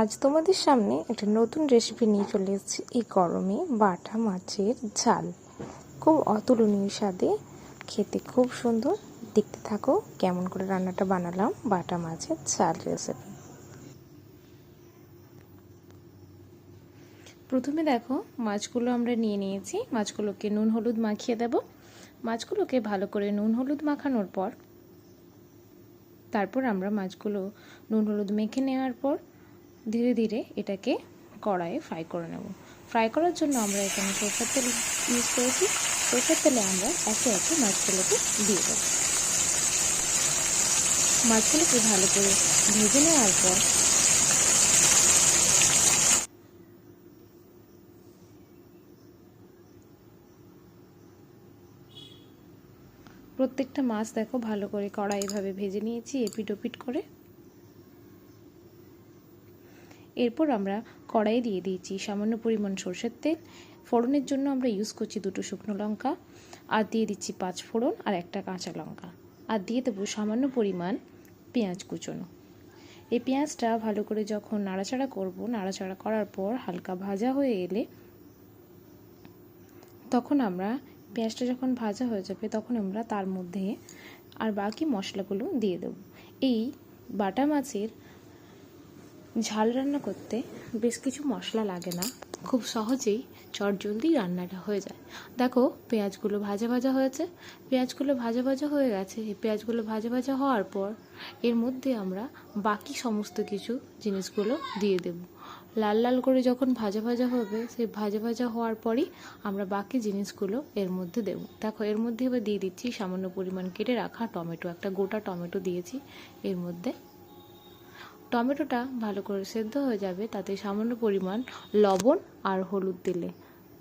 আজ তোমাদের সামনে একটা নতুন রেসিপি নিয়ে চলে এসেছি। এই গরমে বাটা মাছের ঝাল। খুব অতুলনীয় স্বাদে খেতে খুব সুন্দর। দেখতে থাকো কেমন করে রান্নাটা বানালাম বাটা মাছের ঝাল রেসিপি প্রথমে দেখো, মাছগুলো আমরা নিয়ে নিয়েছি। মাছগুলোকে নুন হলুদ মাখিয়ে দেব। মাছগুলোকে ভালো করে নুন হলুদ মাখানোর পর, তারপর আমরা মাছগুলো নুন হলুদ মেখে নেওয়ার পর ধীরে ধীরে এটাকে কড়াইয়ে ফ্রাই করে নেব। ফ্রাই করার জন্য আমরা এখানে সরষের তেল ইউজ করেছি। সরষের তেলে আমরা একে একে মাছগুলোকে দিয়ে দেব। মাছগুলোকে ভালো করে ভেজে নেওয়ার পর প্রত্যেকটা মাছ দেখো ভালো করে কড়াই এভাবে ভেজে নিয়েছি, এপিট ওপিট করে। এরপর আমরা কড়াই দিয়ে দিয়েছি সামান্য পরিমাণ সর্ষের তেল। ফোড়নের জন্য আমরা ইউজ করছি দুটো শুকনো লঙ্কা। আর দিয়ে দিচ্ছি পাঁচ ফোড়ন আর একটা কাঁচা লঙ্কা। আর দিয়ে দেবো সামান্য পরিমাণ পেঁয়াজ কুচোনো। এই পেঁয়াজটা ভালো করে যখন নাড়াচাড়া করব, নাড়াচাড়া করার পর হালকা ভাজা হয়ে এলে তখন আমরা পেঁয়াজটা যখন ভাজা হয়ে যাবে তখন আমরা তার মধ্যে আর বাকি মশলাগুলো দিয়ে দেব। এই বাটা মাছের ঝাল রান্না করতে বেশ কিছু মশলা লাগে না। খুব সহজেই চটজলদি রান্নাটা হয়ে যায়। দেখো, পেঁয়াজগুলো ভাজা ভাজা হয়েছে। পেঁয়াজগুলো ভাজা ভাজা হয়ে গেছে। এই পেঁয়াজগুলো ভাজা ভাজা হওয়ার পর এর মধ্যে আমরা বাকি সমস্ত কিছু জিনিসগুলো দিয়ে দেব। লাল লাল করে যখন ভাজা ভাজা হবে, সেই ভাজা ভাজা হওয়ার পরই আমরা বাকি জিনিসগুলো এর মধ্যে দেব। দেখো, এর মধ্যে এবার দিয়ে দিচ্ছি সামান্য পরিমাণ কেটে রাখা টমেটো। একটা গোটা টমেটো দিয়েছি। এর মধ্যে টমেটোটা ভালো করে সেদ্ধ হয়ে যাবে, তাতে সামান্য পরিমাণ লবণ আর হলুদ দিলে।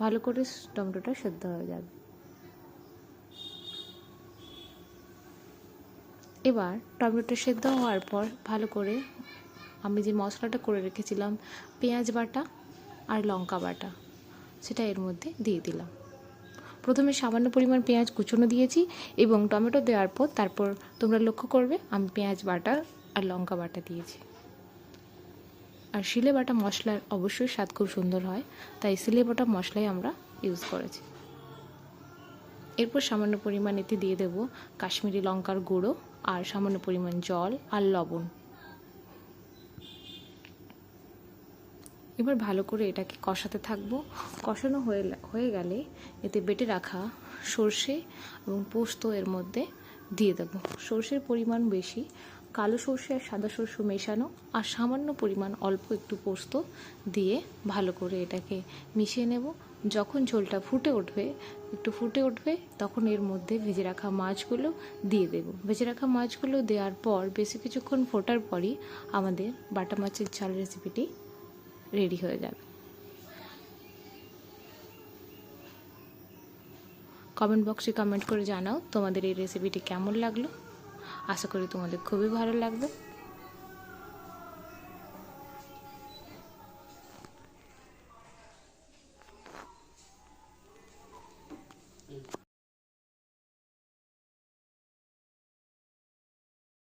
ভালো করে টমেটোটা সেদ্ধ হয়ে যাবে। এবার টমেটো সেদ্ধ হওয়ার পর ভালো করে আমি যে মশলাটা করে রেখেছিলাম, পেঁয়াজ বাটা আর লঙ্কা বাটা, সেটা এর মধ্যে দিয়ে দিলাম। প্রথমে সামান্য পরিমাণ পেঁয়াজ কুচনো দিয়েছি এবং টমেটো দেওয়ার পর তারপর তোমরা লক্ষ্য করবে আমি পেঁয়াজ বাটা আর লঙ্কা বাটা দিয়েছি। আর শিলে বাটা মশলার অবশ্যই স্বাদ খুব সুন্দর হয়, তাই শিলে বাটা মশলাই আমরা ইউজ করেছি। এরপর সামান্য পরিমাণ এতে দিয়ে দেব কাশ্মীরি লঙ্কার গুঁড়ো আর সামান্য পরিমাণ জল আর লবণ। এবার ভালো করে এটাকে কষাতে থাকব। কষানো হয়ে হয়ে গেলে এতে বেটে রাখা সর্ষে এবং পোস্ত এর মধ্যে দিয়ে দেবো। সর্ষের পরিমাণ বেশি কালো সর্ষে আর সাদা সর্ষে মেশানো আর সামান্য পরিমাণ অল্প একটু পোস্ত দিয়ে ভালো করে এটাকে মিশিয়ে নেব। যখন ঝোলটা ফুটে উঠবে, একটু ফুটে উঠবে, তখন এর মধ্যে ভেজে রাখা মাছগুলো দিয়ে দেব। ভেজে রাখা মাছগুলো দেওয়ার পর বেশি কিছুক্ষণ ফোটার পরই আমাদের বাটা মাছের ঝাল রেসিপিটি রেডি হয়ে যাবে। কমেন্ট বক্সে কমেন্ট করে জানাও তোমাদের এই রেসিপিটি কেমন লাগল। আশা করি তোমাদের খুবই ভালো লাগবে।